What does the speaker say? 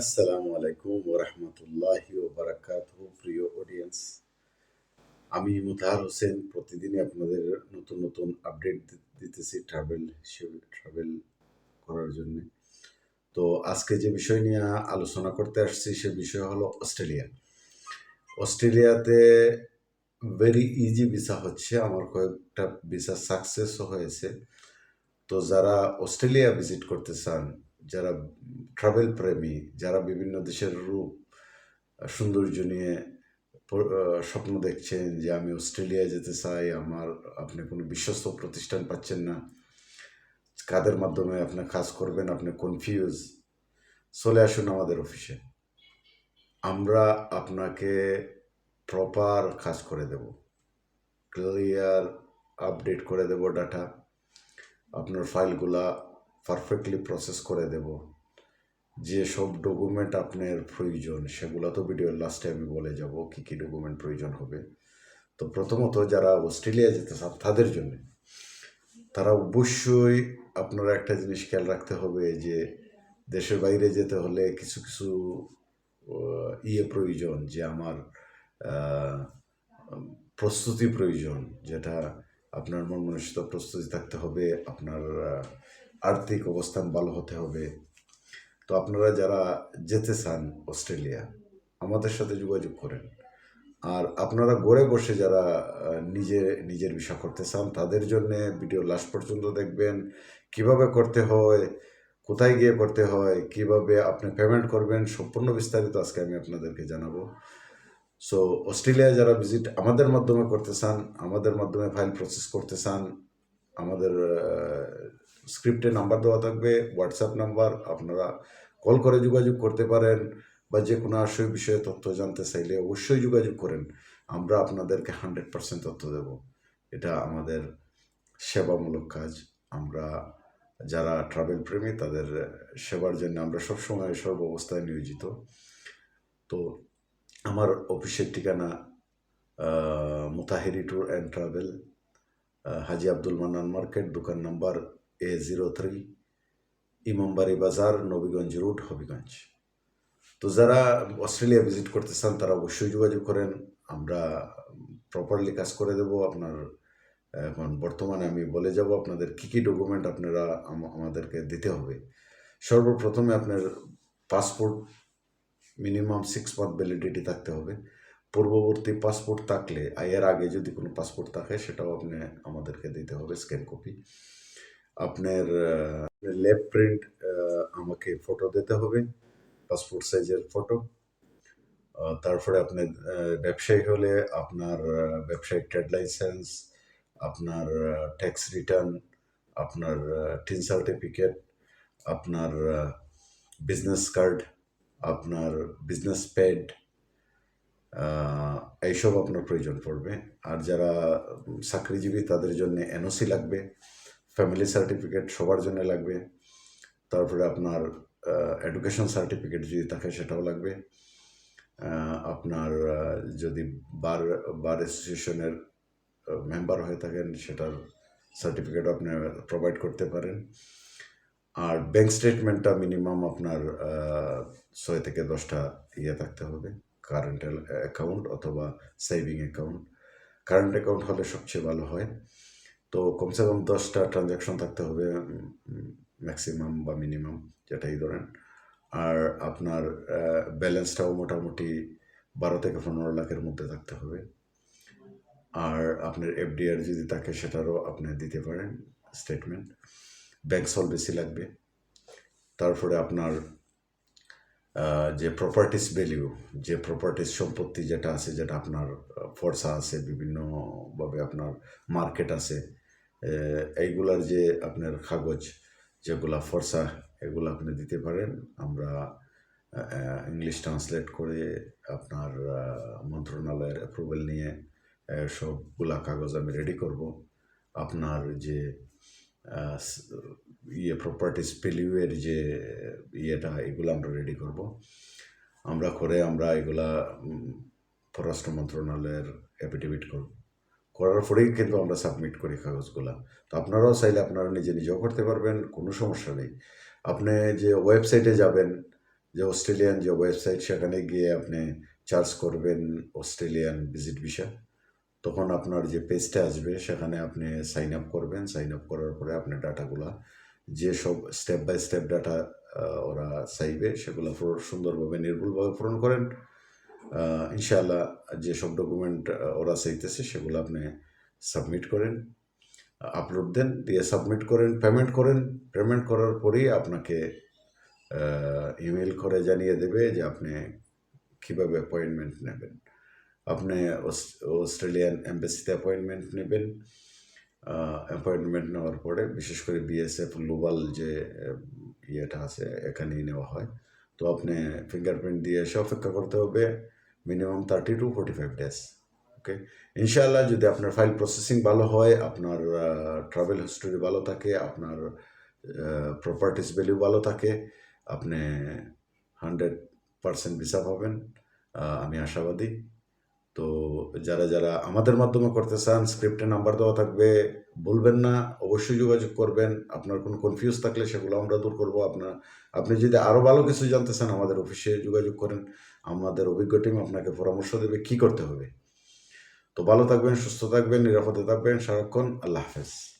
আসসালামু আলাইকুম ওরহমতুল্লাহি ওবরাকাত প্রিয় অডিয়েন্স আমি মুতাহার হোসেন, প্রতিদিনই আপনাদের নতুন নতুন আপডেট দিতেছি ট্রাভেল ট্রাভেল করার জন্য। তো আজকে যে বিষয় নিয়ে আলোচনা করতে আসছি, সে বিষয় হলো অস্ট্রেলিয়া। অস্ট্রেলিয়াতে ভেরি ইজি ভিসা হচ্ছে, আমার কয়েকটা ভিসা সাকসেসও হয়েছে। তো যারা অস্ট্রেলিয়া ভিজিট করতে চান যারা ট্রাভেল প্রেমী, যারা বিভিন্ন দেশের রূপ সৌন্দর্য নিয়ে স্বপ্ন দেখছেন যে আমি অস্ট্রেলিয়া যেতে চাই, আমার, আপনি কোনো বিশ্বস্ত প্রতিষ্ঠান পাচ্ছেন না, কাদের মাধ্যমে আপনি কাজ করবেন, আপনি কনফিউজ চলে আসুন আমাদের অফিসে আমরা আপনাকে প্রপার কাজ করে দেব। ক্লিয়ার আপডেট করে দেব ডাটা আপনার ফাইলগুলা পারফেক্টলি প্রসেস করে দেব। যে সব ডকুমেন্ট আপনার প্রয়োজন, সেগুলো তো ভিডিওর লাস্টে আমি বলে যাব কি কি ডকুমেন্ট প্রয়োজন হবে। তো প্রথমত যারা অস্ট্রেলিয়া যেতে চান তাদের জন্য, তারা অবশ্যই আপনারা একটা জিনিস খেয়াল রাখতে হবে যে দেশের বাইরে যেতে হলে কিছু কিছু ইয়ে প্রয়োজন যে আমার প্রস্তুতি প্রয়োজন, যেটা আপনার মন প্রস্তুতি থাকতে হবে, আপনার আর্থিক অবস্থান ভালো হতে হবে। তো আপনারা যারা যেতে চান অস্ট্রেলিয়া, আমাদের সাথে যোগাযোগ করেন। আর আপনারা ঘরে বসে যারা নিজে, নিজের বিষয় করতে চান, তাদের জন্য ভিডিও লাস্ট পর্যন্ত দেখবেন। কীভাবে করতে হয়, কোথায় গিয়ে করতে হয়, কীভাবে আপনি পেমেন্ট করবেন, সম্পূর্ণ বিস্তারিত আজকে আমি আপনাদেরকে জানাব। সো অস্ট্রেলিয়া যারা ভিজিট আমাদের মাধ্যমে করতে চান, আমাদের মাধ্যমে ফাইল প্রসেস করতে চান, আমাদের স্ক্রিপ্টে নাম্বার দেওয়া থাকবে হোয়াটসঅ্যাপ নাম্বার, আপনারা কল করে যোগাযোগ করতে পারেন বা যে কোনো আশয় বিষয়ে তথ্য জানতে চাইলে অবশ্যই যোগাযোগ করেন, আমরা আপনাদেরকে হান্ড্রেড পার্সেন্ট তথ্য দেব। এটা আমাদের সেবামূলক কাজ, আমরা যারা ট্রাভেল প্রেমী, তাদের সেবার জন্য আমরা সবসময় সর্ব অবস্থায় নিয়োজিত। তো আমার অফিসের ঠিকানা Mutahiri tour and travel Haji Abdul Mannan market দোকান number A zero three Imambari Bazar Nabiganj route Habiganj তো যারা অস্ট্রেলিয়া ভিজিট করতে চান তারা অবশ্যই যোগাযোগ করেন। আমরা প্রপারলি কাজ করে দেব। আপনার, এখন বর্তমানে আমি বলে যাব আপনাদের কী কী ডকুমেন্ট আপনারা আমাদেরকে দিতে হবে। সর্বপ্রথমে আপনার passport minimum six month validity থাকতে হবে। পূর্ববর্তী পাসপোর্ট থাকলে, এর আগে যদি কোনো পাসপোর্ট থাকে, সেটাও আপনি আমাদেরকে দিতে হবে স্ক্যান কপি আপনার লেফট প্রিন্ট আমাকে ফটো দিতে হবে পাসপোর্ট সাইজের ফটো তারপরে আপনার ব্যবসায়ী হলে আপনার ব্যবসায়িক ট্রেড লাইসেন্স আপনার ট্যাক্স রিটার্ন আপনার টিন সার্টিফিকেট আপনার বিজনেস কার্ড আপনার বিজনেস পেড এইসব আপনার প্রয়োজন পড়বে। আর যারা চাকরিজীবী তাদের জন্য এনওসি লাগবে। ফ্যামিলি সার্টিফিকেট সবার জন্য লাগবে। তারপরে আপনার এডুকেশন সার্টিফিকেট যদি থাকে সেটাও লাগবে। আপনার যদি বার বার অ্যাসোসিয়েশনের মেম্বার হয়ে থাকেন সেটার সার্টিফিকেট আপনি প্রোভাইড করতে পারেন। আর ব্যাংক স্টেটমেন্টটা মিনিমাম আপনার ছয় থেকে দশটা ইয়ে থাকতে হবে। কারেন্ট অ্যাকাউন্ট অথবা সেভিং অ্যাকাউন্ট কারেন্ট অ্যাকাউন্ট হলে সবচেয়ে ভালো হয়। তো কমসে কম দশটা ট্রানজ্যাকশন থাকতে হবে ম্যাক্সিমাম বা মিনিমাম যেটাই ধরেন। আর আপনার ব্যালেন্সটাও মোটামুটি বারো থেকে পনেরো লাখের মধ্যে থাকতে হবে। আর আপনার এফডিআর যদি থাকে সেটারও আপনি দিতে পারেন স্টেটমেন্ট ব্যাংক বেশি লাগবে। তারপরে আপনার যে প্রপার্টিস ভ্যালিউ যে প্রপার্টিস সম্পত্তি যেটা আছে, যেটা আপনার ফর্সা আছে বিভিন্নভাবে আপনার মার্কেট আছে এইগুলার যে আপনার কাগজ, যেগুলা ফর্সা, এগুলো আপনি দিতে পারেন। আমরা ইংলিশ ট্রান্সলেট করে আপনার মন্ত্রণালয়ের অ্যাপ্রুভেল নিয়ে সবগুলা কাগজ আমি রেডি করব। আপনার যে ইয়ে প্রপার্টিস ভ্যালিউয়ের যে, ইয়েটা, এগুলো আমরা রেডি করব। আমরা করে আমরা এগুলা পররাষ্ট্র মন্ত্রণালয়ের অ্যাফিডেভিট করব। করার পরেই কিন্তু আমরা সাবমিট করি কাগজগুলা। তো আপনারাও চাইলে আপনারা নিজে নিজেও করতে পারবেন, কোনো সমস্যা নেই। আপনি যে ওয়েবসাইটে যাবেন, যে অস্ট্রেলিয়ান যে ওয়েবসাইট সেখানে গিয়ে আপনি চার্জ করবেন অস্ট্রেলিয়ান ভিজিট ভিসা তখন আপনার যে পেজটা আসবে, সেখানে আপনি সাইন আপ করবেন। সাইন আপ করার পরে আপনার ডাটাগুলা, যে সব স্টেপ বাই স্টেপ ডাটা ওরা চাইবে, সেগুলো সুন্দরভাবে, নির্ভুলভাবে পূরণ করেন। ইনশাআল্লাহ যে সব ডকুমেন্ট ওরা চাইতেছে সেগুলো আপনি সাবমিট করেন আপলোড দেন, দিয়ে সাবমিট করেন পেমেন্ট করেন পেমেন্ট করার পরেই আপনাকে ইমেল করে জানিয়ে দেবে যে আপনি কীভাবে অ্যাপয়েন্টমেন্ট নেবেন। আপনি অস্ট্রেলিয়ান এম্বাসিতে অ্যাপয়েন্টমেন্ট নেবেন অ্যাপয়েন্টমেন্ট নেওয়ার পরে বিশেষ করে বিএসএফ গ্লোবাল যে ইয়েটা আছে, এখানেই নেওয়া হয়। তো আপনি ফিঙ্গারপ্রিন্ট দিয়ে এসে অপেক্ষা করতে হবে minimum thirty to forty five days okay ইনশাআল্লাহ যদি আপনার ফাইল প্রসেসিং ভালো হয়, আপনার ট্রাভেল হিস্টোরি ভালো থাকে, আপনার প্রপার্টিস ভ্যালু ভালো থাকে, আপনি হান্ড্রেড পারসেন্ট ভিসা পাবেন আমি আশাবাদী। তো যারা যারা আমাদের মাধ্যমে করতে চান স্ক্রিপ্টে নাম্বার দেওয়া থাকবে, বলবেন না, অবশ্যই যোগাযোগ করবেন। আপনার কোনো কনফিউজ থাকলে সেগুলো আমরা দূর করব। আপনার, আপনি যদি আরও ভালো কিছু জানতে চান, আমাদের অফিসে যোগাযোগ করেন। আমাদের অভিজ্ঞ টিম আপনাকে পরামর্শ দেবে কি করতে হবে। তো ভালো থাকবেন, সুস্থ থাকবেন, নিরাপদে থাকবেন। সারাক্ষণ আল্লাহ হাফেজ।